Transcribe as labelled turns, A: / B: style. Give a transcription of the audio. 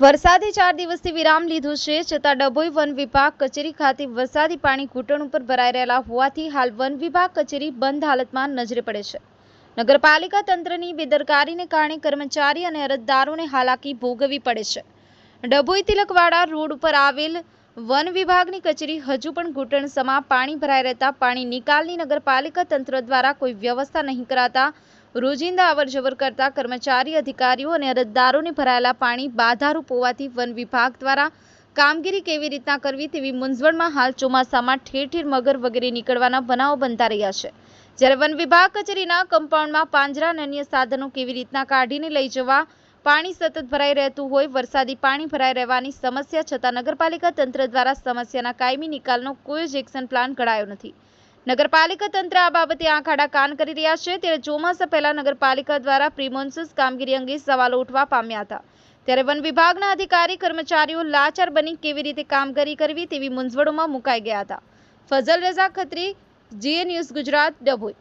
A: વરસાદે ચાર દિવસથી વિરામ લીધો છે. છતાં ડભોઈ વન વિભાગ કચેરી ખાતે વરસાદી પાણી ઘૂંટણ ઉપર ભરાઈ રહેલા હોવાથી હાલ વન વિભાગ કચેરી બંધ હાલતમાં નજરે પડે છે. નગરપાલિકા તંત્રની બેદરકારીને કારણે કર્મચારી અને અરજદારોને હાલાકી ભોગવવી પડે છે. ડભોઈ તિલકવાડા રોડ ઉપર આવેલ વન વિભાગની કચેરી હજુ પણ ઘૂંટણ સમા પાણી ભરાઈ રહેતા પાણી નિકાલની નગરપાલિકા તંત્ર દ્વારા કોઈ વ્યવસ્થા નહીં કરાતા રોજિંદા અવરજવર કરતા કર્મચારી, અધિકારીઓ અને અરજદારોને ભરાયેલા પાણી બાધારૂપ હોવાથી વન વિભાગ દ્વારા કામગીરી કેવી રીતના કરવી તેવી મૂંઝવણમાં હાલ ચોમાસામાં ઠેર ઠેર મગર વગેરે નીકળવાના બનાવો બનતા રહ્યા છે. જ્યારે વન વિભાગ કચેરીના કમ્પાઉન્ડમાં પાંજરા અને અન્ય સાધનો કેવી રીતના કાઢીને લઈ જવા પાણી સતત ભરાઈ રહેતું હોય, વરસાદી પાણી ભરાઈ રહેવાની સમસ્યા, છતાં નગરપાલિકા તંત્ર દ્વારા સમસ્યાના કાયમી નિકાલનો કોઈ જ એક્શન પ્લાન ઘડાયો નથી. નગરપાલિકા તંત્ર આ બાબતે આંખ આડા કાન કરી રહ્યા છે. ત્યારે ચોમાસા પહેલા નગરપાલિકા દ્વારા પ્રિમોન્સસ કામગીરી અંગે સવાલો ઉઠવા પામ્યા હતા. ત્યારે વન વિભાગના અધિકારી, કર્મચારીઓ લાચાર બની કેવી રીતે કામગીરી કરવી તેવી મૂંઝવણોમાં મુકાઈ ગયા હતા. ફઝલ રઝા ખત્રી, જીએ ન્યૂઝ ગુજરાત, ડભોઈ.